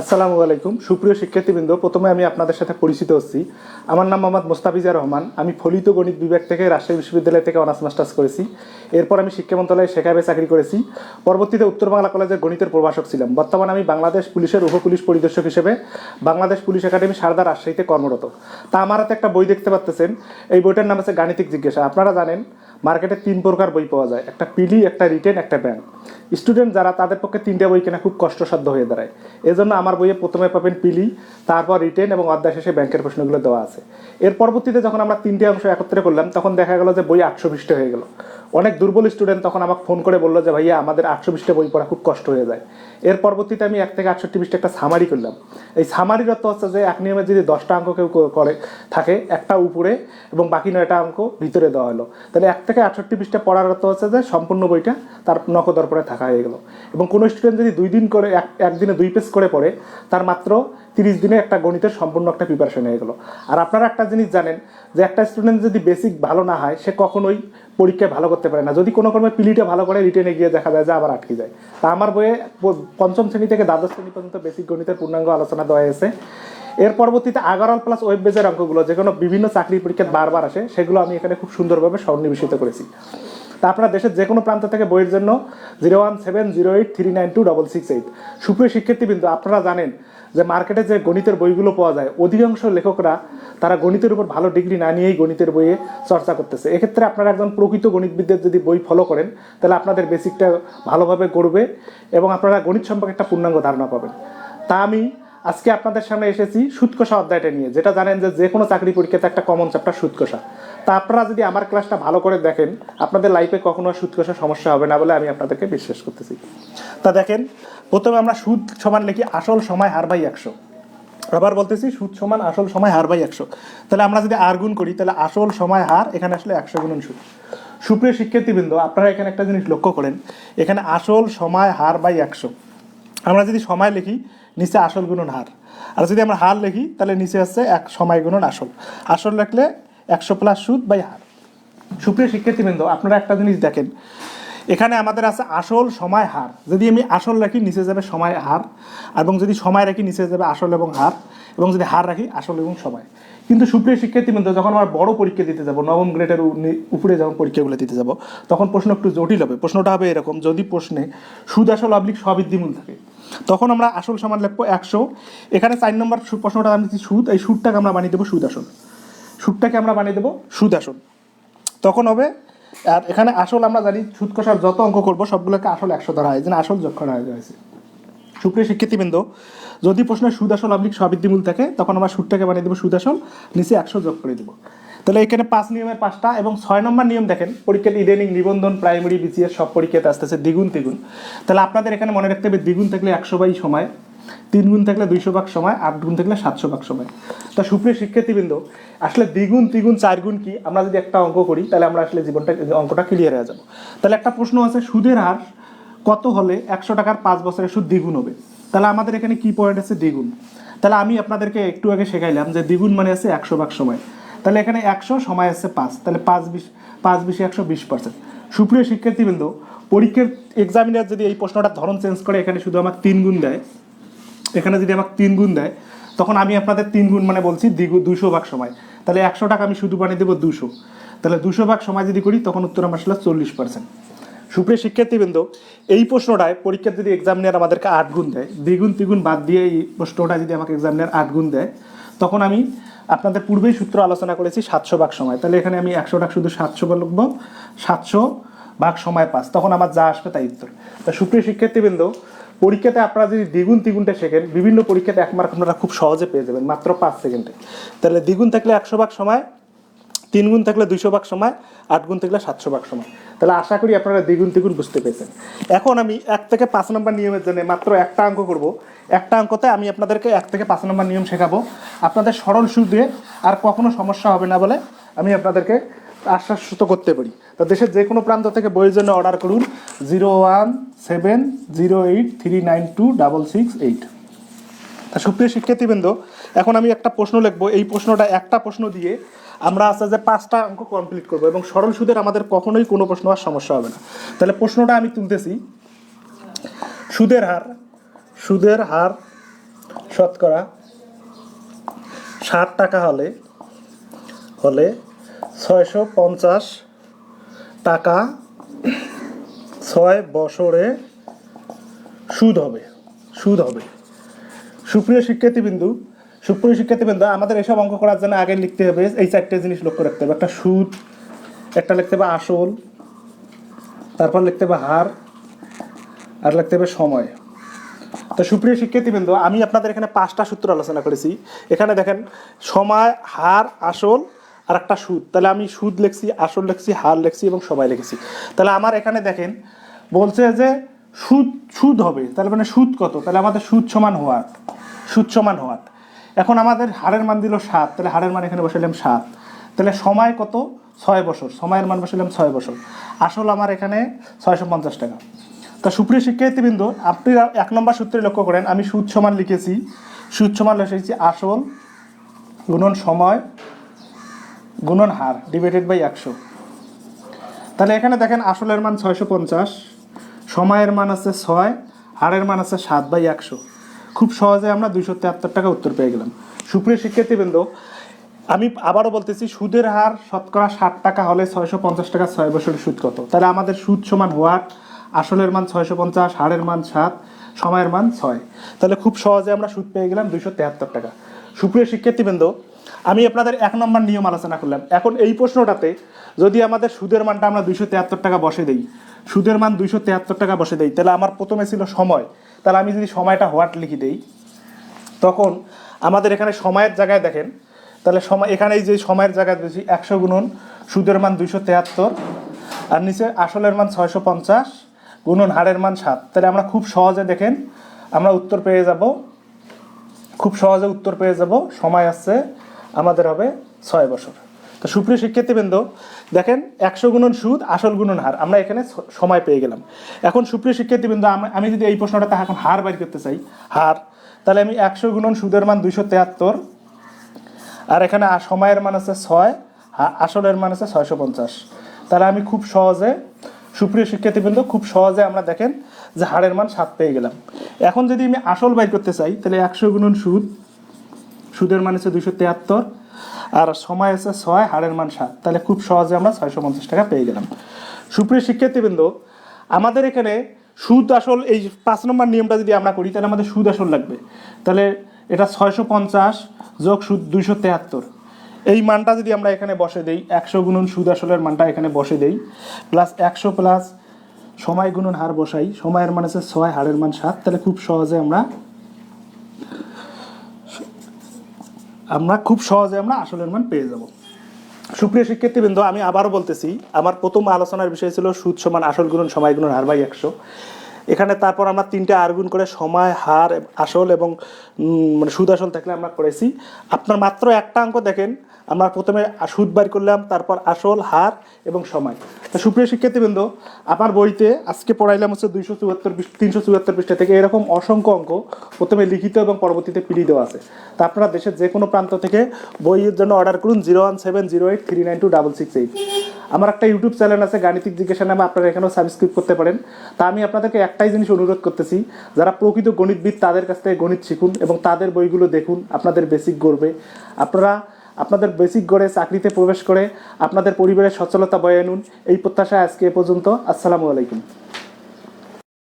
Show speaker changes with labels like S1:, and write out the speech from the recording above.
S1: আসসালামু আলাইকুম। সুপ্রিয় শিক্ষার্থীবৃন্দ, প্রথমে আমি আপনাদের সাথে পরিচিত হচ্ছি। আমার নাম মোহাম্মদ মোস্তাফিজা রহমান। আমি ফলিত গণিত বিভাগ থেকে রাজশাহী বিশ্ববিদ্যালয় থেকে অনার্স মাস্টার্স করেছি। এরপর আমি শিক্ষা মন্ত্রণালয়ে শেখাবে চাকরি করেছি। পরবর্তীতে উত্তর বাংলা কলেজের গণিতের প্রভাষক ছিলাম। বর্তমানে আমি বাংলাদেশ পুলিশের উপ পুলিশ পরিদর্শক হিসেবে বাংলাদেশ পুলিশ একাডেমি সারদা রাজশাহীতে কর্মরত। তা আমার হাতে একটা বই দেখতে পাচ্ছেন। এই বইটার নাম আছে গাণিতিক জিজ্ঞাসা। আপনারা জানেন মার্কেটে তিন প্রকার বই পাওয়া যায়। একটা পিলি একটা রিটেন, একটা ব্যাংক। স্টুডেন্ট যারা তাদের পক্ষে তিনটা বই কেনা খুব কষ্টসাধ্য হয়ে দাঁড়ায়। এজন্য আমার বইয়ে প্রথমে পাবেন পিলি তারপর রিটেন এবং অধ্যায় শেষে ব্যাংকের প্রশ্নগুলো দেওয়া আছে। এর পরবর্তীতে যখন আমরা তিনটে অংশ একত্রে করলাম, তখন দেখা গেল যে বই আটশো পৃষ্ঠে হয়ে গেল। অনেক দুর্বল স্টুডেন্ট তখন আমাকে ফোন করে বলল যে, ভাইয়া, আমাদের আটশো পৃষ্ঠে বই পড়া খুব কষ্ট হয়ে যায়। এর পরবর্তীতে আমি এক থেকে আটষট্টি পৃষ্ঠে একটা সামারি করলাম। এই সামারির অর্থ হচ্ছে যে, এক নিয়মে যদি দশটা অঙ্ক কেউ করে, থাকে, একটা উপরে এবং বাকি নয়টা অঙ্ক ভিতরে দেওয়া হলো। তাহলে এক থেকে আটষট্টি পৃষ্ঠে পড়ার অর্থ হচ্ছে যে, সম্পূর্ণ বইটা তার নখদর্পণে থাকা হয়ে গেল। এবং কোনো স্টুডেন্ট যদি দুই দিন করে, এক, একদিনে দুই পেজ করে পড়ে, তার মাত্র তিরিশ দিনে একটা গণিতের সম্পূর্ণ একটা প্রিপারেশন হয়ে গেলো। আর আপনারা একটা জিনিস জানেন যে, একটা স্টুডেন্ট যদি বেসিক ভালো না হয়, সে কখনোই পরীক্ষায় ভালো করতে পারে না। যদি কোনো কর্মে পিলিটে ভালো করে রিটেনে গিয়ে দেখা যায় যে আবার আটকে যায়। তা আমার বইয়ে পঞ্চম শ্রেণি থেকে দ্বাদশ শ্রেণি পর্যন্ত বেসিক গণিতের পূর্ণাঙ্গ আলোচনা দেওয়া হয়েছে। এর পরবর্তীতে আগারল প্লাস ওয়েব বেজের অঙ্কগুলো যে কোনো বিভিন্ন চাকরি পরীক্ষায় বারবার আসে, সেগুলো আমি এখানে খুব সুন্দরভাবে সন্নিবেশিত করেছি। তা আপনারা দেশের যে কোনো প্রান্ত থেকে বইয়ের জন্য zero one seven zero eight three nine two double six eight. সুপ্রিয় শিক্ষার্থীবৃন্দ, আপনারা জানেন যে মার্কেটে যে গণিতের বইগুলো পাওয়া যায়, অধিকাংশ লেখকরা তারা গণিতের উপর ভালো ডিগ্রি না নিয়েই গণিতের বইয়ে চর্চা করতেছে। এক্ষেত্রে আপনারা একজন প্রকৃত গণিতবিদদের যদি বই ফলো করেন, তাহলে আপনাদের বেসিকটা ভালোভাবে গড়বে এবং আপনারা গণিত সম্পর্কে একটা পূর্ণাঙ্গ ধারণা পাবেন। তা আমি আজকে আপনাদের সামনে এসেছি সুৎকষা অধ্যায়টা নিয়ে, যেটা জানেন যে যে কোনো চাকরি পরীক্ষাতে একটা কমন চ্যাপ্টার সুৎকষা। তা আপনারা যদি আমার ক্লাসটা ভালো করে দেখেন, আপনাদের লাইফে কখনো সুৎকষা সমস্যা হবে না বলে আমি আপনাদেরকে বিশ্বাস করতেছি। তা দেখেন, প্রথমে আমরা সুদ সমান লিখি আসল সময় হার বাই একশো। আবার বলতেছি সুদ সমান আসল সময় হার বাই একশো। তাহলে আমরা যদি আর গুণ করি, তাহলে আসল সময় হার এখানে আসলে একশো গুণন সুদ। সুপ্রিয় শিক্ষার্থীবৃন্দ, আপনারা এখানে একটা জিনিস লক্ষ্য করেন, এখানে আসল সময় হার বাই একশো। আমরা যদি সময় লিখি, নিচে আসল গুণন হার। আর যদি আমরা হার লিখি, তাহলে নিচে আসছে এক সময় গুণন আসল। আসল লিখলে একশো প্লাস সুদ বাই হার। সুপ্রিয় শিক্ষার্থীবৃন্দ, আপনারা একটা জিনিস দেখেন। এখানে আমাদের আছে আসল, সময়, হার। যদি আমি আসল রাখি, নিচে যাবে সময়, হার। এবং যদি সময় রাখি, নিচে যাবে আসল এবং হার। এবং যদি হার রাখি, আসল এবং সময়। কিন্তু সুপ্রিয় শিক্ষার্থীবৃন্দ, যখন আমরা বড় পরীক্ষা দিতে যাব, নবম গ্রেডের উপরে যখন পরীক্ষাগুলো দিতে যাব, তখন প্রশ্ন একটু জটিল হবে। প্রশ্নটা হবে এরকম, যদি প্রশ্নে সুদ, আসল, অবলিক সবৃদ্ধিমূল থাকে, তখন আমরা আসল সমান লিখব একশো। এখানে চার নম্বর প্রশ্নটা আমি সুদ, এই সুদটাকে আমরা বানিয়ে দেবো সুদ, আসল। সুদটাকে আমরা বানিয়ে দেবো। সুদ আসল। তখন হবে, আর এখানে আসল আমরা জানি, সুদ কষার যত অঙ্ক করব, সবগুলোকে আসল একশো ধরা হয় যেন আসল যোগ করা হয়েছে সুপ্রিয় শিক্ষার্থীবৃন্দ, যদি প্রশ্নের সুদ আসল অবলিক সবৃদ্ধিমূল থাকে, তখন আমরা সুদটাকে বানিয়ে দেবো, সুদ আসল, নিচে একশো যোগ করে দেবো। তাহলে এখানে পাঁচ নিয়মের পাঁচটা এবং ছয় নম্বর নিয়ম দেখেন, পরীক্ষার ইডেনিং নিবন্ধন, প্রাইমারি, বিসিএস, সব পরীক্ষাতে আসতেছে দ্বিগুণ তিগুণ তাহলে আপনাদের এখানে মনে রাখতে হবে, দ্বিগুণ থাকলে একশো বাই সময়। তিন গুণ থাকলে দুইশো ভাগ সময়, আট গুণ থাকলে সাতশো ভাগ সময়। তা সুপ্রিয় শিক্ষার্থীবৃন্দ, আসলে দ্বিগুণ তিগুণ চার গুণ কি? আমরা যদি একটা অঙ্ক করি, তাহলে আমরা আসলে জীবনটা অঙ্কটা ক্লিয়ার হয়ে যাব। তাহলে একটা প্রশ্ন আছে, সুদের হার কত হলে একশো টাকার পাঁচ বছরের সুদ দ্বিগুণ হবে? তাহলে আমাদের এখানে কি পয়েন্ট আছে? দ্বিগুণ। তাহলে আমি আপনাদেরকে একটু আগে শেখাইলাম যে দ্বিগুণ মানে আছে একশো ভাগ সময়। তাহলে এখানে একশো সময় আছে পাঁচ। তাহলে পাঁচ বিশ, পাঁচ বিশে একশো বিশ পার্সেন্ট সুপ্রিয় শিক্ষার্থীবৃন্দ, পরীক্ষার এক্সামিনার যদি এই প্রশ্নটার ধরন চেঞ্জ করে, এখানে শুধু আমাকে তিন গুণ দেয় এখানে যদি আমাকে তিন গুণ দেয়, তখন আমি আপনাদের তিন গুণ মানে বলছি দ্বিগুণ দুশো ভাগ সময়। তাহলে একশো টাকা আমি শুধু বানিয়ে দেবো দুশো। তাহলে দুশো ভাগ সময় যদি করি, তখন উত্তর আমার আসলে চল্লিশ পার্সেন্ট সুপ্রিয় শিক্ষার্থীবৃন্দ, এই প্রশ্নটায় পরীক্ষার যদি এক্সামিনার আমাদেরকে আট গুণ দেয়, দ্বিগুণ তিগুণ বাদ দিয়ে এই প্রশ্নটা যদি আমাকে এক্সামিনার আট গুণ দেয়, তখন আমি আপনাদের পূর্বেই সূত্র আলোচনা করেছি সাতশো ভাগ সময়। তাহলে এখানে আমি একশো টাকা শুধু সাতশো লিখব, সাতশো ভাগ সময় পাস তখন আমার যা আসবে তাই উত্তর। তা সুপ্রিয় শিক্ষার্থীবৃন্দ পরীক্ষাতে আপনারা যদি দ্বিগুণ তিগুণটা শেখেন, বিভিন্ন পরীক্ষাতে এক মার্ক আপনারা খুব সহজে পেয়ে যাবেন, মাত্র পাঁচ সেকেন্ডে তাহলে দ্বিগুণ থাকলে একশো ভাগ সময় তিন গুণ থাকলে দুইশো ভাগ সময় আট গুণ থাকলে সাতশো ভাগ সময়। তাহলে আশা করি আপনারা দ্বিগুণ তিগুণ বুঝতে পেরেছেন। এখন আমি এক থেকে পাঁচ নম্বর নিয়মের জন্য মাত্র একটা অঙ্ক করব। একটা অঙ্কতে আমি আপনাদেরকে এক থেকে পাঁচ নম্বর নিয়ম শেখাবো। আপনাদের সরল সুদে আর কখনো সমস্যা হবে না বলে আমি আপনাদেরকে আশ্বাসত করতে পারি। তো দেশের যে কোনো প্রান্ত থেকে বইয়ের জন্য অর্ডার করুন zero one seven zero eight three nine two double six eight তা সুপ্রিয় শিক্ষার্থীবৃন্দ, এখন আমি একটা প্রশ্ন লিখব। এই প্রশ্নটা একটা প্রশ্ন দিয়ে আমরা আস্তে আস্তে পাঁচটা অঙ্ক কমপ্লিট করব এবং সরল সুদের আমাদের কখনোই কোনো প্রশ্ন আর সমস্যা হবে না। তাহলে প্রশ্নটা আমি তুলতেছি। সুদের হার সুদের হার শতকরা ষাট টাকা হলে হলে ছয়শো পঞ্চাশ টাকা ছয় বছরে সুদ হবে সুদ হবে। সুপ্রিয় শিক্ষার্থীবৃন্দু সুপ্রিয় শিক্ষার্থীবৃন্দু, আমাদের এসব অঙ্ক করার জন্য আগে লিখতে হবে, এই চারটে জিনিস লক্ষ্য রাখতে হবে। একটা সুদ, একটা লিখতে হবে আসল, তারপর লিখতে হবে হার, আর লিখতে হবে সময়। তো সুপ্রিয় শিক্ষার্থীবৃন্দ, আমি আপনাদের এখানে পাঁচটা সূত্র আলোচনা করেছি। এখানে দেখেন, সময়, হার, আসল আর একটা সুদ। তাহলে আমি সুদ লিখছি, আসল লিখছি, হার লিখছি এবং সবাই লিখেছি। তাহলে আমার এখানে দেখেন, বলছে যে সুদ সুদ হবে। তাহলে মানে সুদ কত? তাহলে আমাদের সুদ সমান হওয়ার, সুদ সমান হওয়ার। এখন আমাদের হারের মান দিল সাত, তাহলে হারের মান এখানে বসালাম সাত। তাহলে সময় কত? ছয় বছর। সময়ের মান বসালাম ছয় বছর। আসল আমার এখানে ছয়শো পঞ্চাশ টাকা। তা সুপ্রিয় শিক্ষার্থীবৃন্দ, আপনি এক নম্বর সূত্রে লক্ষ্য করেন, আমি সুদ সমান লিখেছি। সুদ সমান লিখেছি আসল, গুণন সময় গুণন হার ডিভাইডেড বাই একশো। তাহলে এখানে দেখেন আসলের মান ছয়শো পঞ্চাশ, সময়ের মান আছে ছয়, হারের মান আছে সাত বাই একশো। খুব সহজে আমরা দুইশো তিয়াত্তর টাকা উত্তর পেয়ে গেলাম। সুপ্রিয় শিক্ষার্থীবৃন্দ, আমি আবারও বলতেছি, সুদের হার শতকরা ষাট টাকা হলে ছয়শো পঞ্চাশ টাকা ছয় বছরের সুদ কত? তাহলে আমাদের সুদ সমান হওয়ার আসলের মান ছয়শো পঞ্চাশ, হারের মান সাত, সময়ের মান ছয়। তাহলে খুব সহজে আমরা সুদ পেয়ে গেলাম দুইশো তেহাত্তর টাকা। সুপ্রিয় শিক্ষার্থীবৃন্দ আমি আপনাদের এক নম্বর নিয়ম আলোচনা করলাম। এখন এই প্রশ্নটাতে যদি আমাদের সুদের মানটা আমরা দুইশো তেহাত্তর টাকা বসে দিই, সুদের মান দুইশো তেহাত্তর টাকা বসে দিই, তাহলে আমার প্রথমে ছিল সময়। তাহলে আমি যদি সময়টা হোয়াট লিখে দিই, তখন আমাদের এখানে সময়ের জায়গায় দেখেন, তাহলে সময় এখানে যে সময়ের জায়গায় দিয়েছি একশো গুণন সুদের মান দুইশো তেহাত্তর, আর নিচে আসলের মান ছয়শো পঞ্চাশ, গুণন হারের মান সাত। তাহলে আমরা খুব সহজে দেখেন, আমরা উত্তর পেয়ে যাব, খুব সহজে উত্তর পেয়ে যাব, সময় আসছে আমাদের হবে ছয় বছর। তো সুপ্রিয় শিক্ষার্থীবৃন্দ, দেখেন একশো গুণন সুদ, আসল গুণন হার। আমরা এখানে সময় পেয়ে গেলাম। এখন সুপ্রিয় শিক্ষার্থীবৃন্দ, আমি- যদি এই প্রশ্নটাতে এখন হার বাইর করতে চাই, হার, তাহলে আমি একশো গুণন সুদের মান দুইশো তেহাত্তর, আর এখানে সময়ের মান আছে ছয় আসলের মান আছে ছয়শো পঞ্চাশ। তাহলে আমি খুব সহজে, সুপ্রিয় শিক্ষার্থীবৃন্দ, খুব সহজে আমরা দেখেন যে হারের মান সাত পেয়ে গেলাম। এখন যদি আমি আসল বাইর করতে চাই, তাহলে একশো গুণন সুদ সুদের মান আছে দুইশো তেহাত্তর আর সময় আছে ছয়, হারের মান সাত। তাহলে খুব সহজে আমরা ছয়শো পঞ্চাশ টাকা পেয়ে গেলাম। সুপ্রিয় শিক্ষার্থীবৃন্দ, আমাদের এখানে সুদ আসল, এই পাঁচ নম্বর নিয়মটা যদি আমরা করি, তাহলে আমাদের সুদ আসল লাগবে। তাহলে এটা ছয়শো পঞ্চাশ যোগ সুদ দুইশো তেহাত্তর এই মানটা যদি আমরা এখানে বসে দেই, একশো গুণন সুদ আসলের মানটা এখানে বসে দেই প্লাস একশো প্লাস সময় গুণন হার বসাই, সময়ের মান আছে ছয়, হারের মান সাত, তাহলে খুব সহজে আমরা আমরা খুব সহজে আমরা আসলের মান পেয়ে যাব। সুপ্রিয় শিক্ষার্থীবৃন্দ, আমি আবারও বলতেছি, আমার প্রথম আলোচনার বিষয় ছিল সুদ সমান আসল গুণন সময় গুণন হার বাই একশো। এখানে তারপর আমরা তিনটে আর গুণ করে সময়, হার, আসল এবং মানে সুদ আসল থাকলে আমরা করেছি। আপনার মাত্র একটা অঙ্ক দেখেন আমরা প্রথমে সুদ বার করলাম, তারপর আসল হার এবং সময়। তো সুপ্রিয় শিক্ষার্থীবৃন্দ, আমার বইতে আজকে পড়াইলাম হচ্ছে দুইশো চুয়াত্তর তিনশো চুয়াত্তর পৃষ্ঠা থেকে এরকম অসংখ্য অঙ্ক প্রথমে লিখিত এবং পরবর্তীতে পিডি দেওয়া আছে। তা আপনারা দেশের যে কোনো প্রান্ত থেকে বইয়ের জন্য অর্ডার করুন zero one seven zero eight three nine two double six eight. আমার একটা ইউটিউব চ্যানেল আছে, গাণিতিক জিজ্ঞাসা নামে আপনারা এখানেও সাবস্ক্রাইব করতে পারেন। তা আমি আপনাদেরকে একটাই জিনিস অনুরোধ করতেছি, যারা প্রকৃত গণিতবিদ তাদের কাছ থেকে গণিত শিখুন এবং তাদের বইগুলো দেখুন, আপনাদের বেসিক গড়বে। আপনারা আপনাদের বেসিক গড়ে চাকরিতে প্রবেশ করে আপনাদের পরিবারের সচ্ছলতা বয়ে আনুন। এই প্রত্যাশা আজকে এ পর্যন্ত। আসসালামু আলাইকুম।